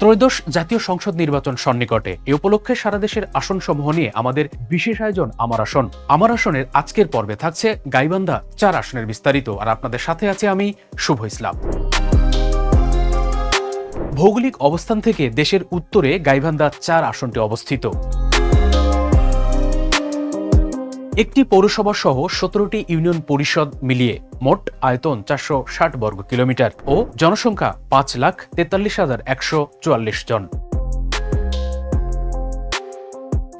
ত্রয়োদশ জাতীয় সংসদ নির্বাচন সন্নিকটে। এ উপলক্ষে সারা দেশের আসন সমূহ নিয়ে আমাদের বিশেষ আয়োজন আমার আসন। আমার আসনের আজকের পর্বে থাকছে গাইবান্ধা চার আসনের বিস্তারিত। আর আপনাদের সাথে আছে আমি শুভ ইসলাম। ভৌগোলিক অবস্থান থেকে দেশের উত্তরে গাইবান্ধা চার আসনটি অবস্থিত। একটি পৌরসভা সহ সতেরোটি ইউনিয়ন পরিষদ মিলিয়ে মোট আয়তন চারশো ষাট বর্গ কিলোমিটার ও জনসংখ্যা পাঁচ লাখ তেতাল্লিশ হাজার একশো চুয়াল্লিশ জন।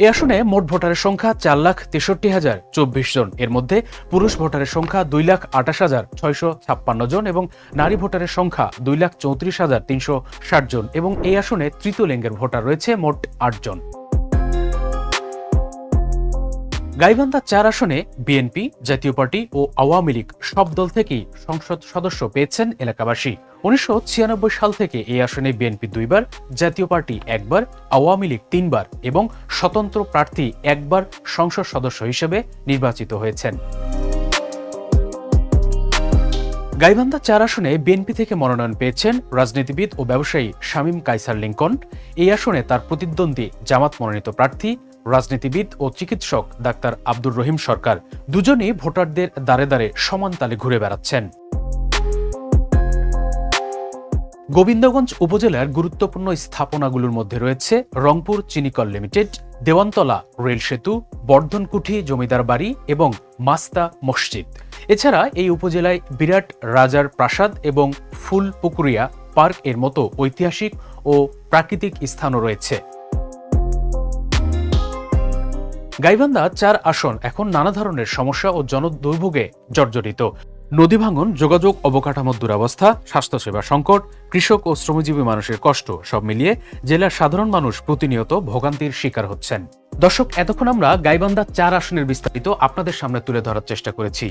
এ আসনে মোট ভোটারের সংখ্যা চার লাখ তেষট্টি হাজার চব্বিশ জন। এর মধ্যে পুরুষ ভোটারের সংখ্যা দুই লাখ আঠাশ হাজার ছয়শো ছাপ্পান্ন জন এবং নারী ভোটারের সংখ্যা দুই লাখ চৌত্রিশ হাজার তিনশো ষাট জন এবং এই আসনে তৃতীয় লিঙ্গের ভোটার রয়েছে মোট আট জন। গাইবান্ধা চার আসনে বিএনপি, জাতীয় পার্টি ও আওয়ামী লীগ সব দল থেকেই সংসদ সদস্য পেয়েছেন এলাকাবাসী। উনিশশো ছিয়ানব্বই সাল থেকে এই আসনে বিএনপি দুইবার, জাতীয় পার্টি একবার, আওয়ামী লীগ তিনবার এবং স্বতন্ত্র প্রার্থী একবার সংসদ সদস্য হিসেবে নির্বাচিত হয়েছেন। গাইবান্ধা চার আসনে বিএনপি থেকে মনোনয়ন পেয়েছেন রাজনীতিবিদ ও ব্যবসায়ী শামীম কাইসার লিঙ্কন। এই আসনে তার প্রতিদ্বন্দ্বী জামাত মনোনীত প্রার্থী রাজনীতিবিদ ও চিকিৎসক ডাক্তার আব্দুর রহিম সরকার দুজনেই ভোটারদের দাঁড়ে দাঁড়ে সমান তালে ঘুরে বেড়াচ্ছেন। গোবিন্দগঞ্জ উপজেলার গুরুত্বপূর্ণ স্থাপনাগুলোর মধ্যে রয়েছে রংপুর চিনিকল লিমিটেড, দেওয়ানতলা রেল সেতু, বর্ধনকুঠি জমিদার বাড়ি এবং মাস্তা মসজিদ। এছাড়া এই উপজেলায় বিরাট রাজার প্রাসাদ এবং ফুলপুকুরিয়া পার্কের মতো ঐতিহাসিক ও প্রাকৃতিক স্থানও রয়েছে। গাইবান্ধা চার আসন এখন নানা ধরনের সমস্যা ও জনদুর্ভোগে জর্জরিত। নদী ভাঙন, যোগাযোগ অবকাঠামোর দুরবস্থা, স্বাস্থ্যসেবা সংকট, কৃষক ও শ্রমজীবী মানুষের কষ্ট সব মিলিয়ে জেলার সাধারণ মানুষ প্রতিনিয়ত ভোগান্তির শিকার হচ্ছেন। দর্শক, এতক্ষণ আমরা গাইবান্ধা চার আসনের বিস্তারিত আপনাদের সামনে তুলে ধরার চেষ্টা করেছি।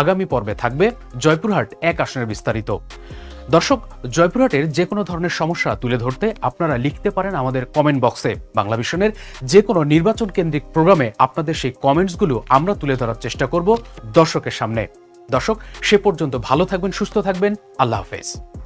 আগামী পর্বে থাকবে জয়পুরহাট এক আসনের বিস্তারিত। দর্শক, জয়পুরহাটের যে কোনো ধরনের সমস্যা তুলে ধরতে আপনারা লিখতে পারেন আমাদের কমেন্ট বক্সে বাংলা ভিশনের যে কোনো নির্বাচন কেন্দ্রিক প্রোগ্রামে আপনাদের সেই কমেন্টসগুলো আমরা তুলে ধরার চেষ্টা করব দর্শকের সামনে। দর্শক, সে পর্যন্ত ভালো থাকবেন, সুস্থ থাকবেন। আল্লাহ হাফেজ।